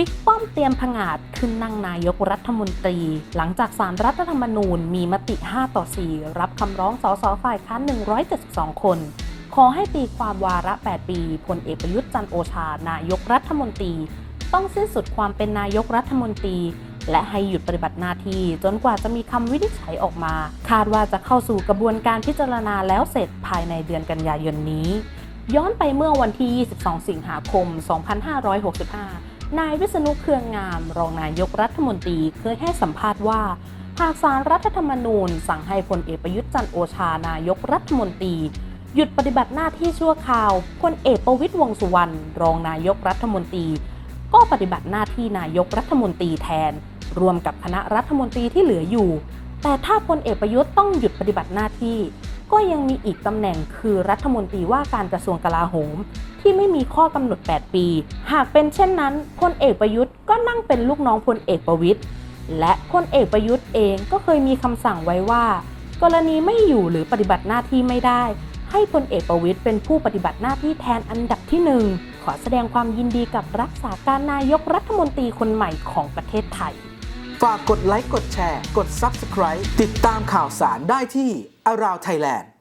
บิ๊กป้อมเตรียมผงาดขึ้นนั่งนายกรัฐมนตรี หลังจากสารรัฐธรรมนูญมีมติ 5 ต่อ 4 รับคำร้องสสฝ่ายค้าน 172 คน ขอให้ตีความวาระ 8 ปีพลเอกประยุทธ์จันโอชา นายกรัฐมนตรี ต้องสิ้นสุดความเป็นนายกรัฐมนตรี และให้หยุดปฏิบัติหน้าที่จนกว่าจะมีคำวินิจฉัยออกมา คาดว่าจะเข้าสู่กระบวนการพิจารณาแล้วเสร็จภายในเดือนกันยายนนี้ ย้อนไปเมื่อวันที่ 22 สิงหาคม 2565 นายวิษณุเครืองงาม รองนายกรัฐมนตรีเคยให้สัมภาษณ์ว่า หากสารรัฐธรรมนูญ สั่งให้พลเอกประยุทธ์จันโอชานายกรัฐมนตรี หยุดปฏิบัติหน้าที่ชั่วคราวพลเอกประวิตยวงสุวรรณรองนายกรัฐมนตรี ก็ปฏิบัติหน้าที่นายกรัฐมนตรีแทน รวมกับคณะรัฐมนตรีที่เหลืออยู่ แต่ถ้าพลเอกประยุทธ์ต้องหยุดปฏิบัติหน้าที่ ก็ยังมีอีกตำแหน่งคือรัฐมนตรีว่าการกระทรวงกลาโหม ที่ไม่มีข้อกำหนด 8 ปี หากเป็นเช่นนั้นพลเอกประยุทธ์ก็นั่งเป็นลูกน้องพลเอกประวิตยและพลเอกประยุทธ์เองก็เคยมีคำสั่งไว้ว่า กรณีไม่อยู่หรือปฏิบัติหน้าที่ไม่ได้ ให้พลเอกประวิตยเป็นผู้ปฏิบัติหน้าที่แทนอันดับที่หนึ่งขอแสดงความยินดีกับรักษาการนายกรัฐมนตรีคนใหม่ของประเทศไทย ฝากกดไลค์กดแชร์ กด Subscribe ติดตามข่าวสารได้ที่ Around Thailand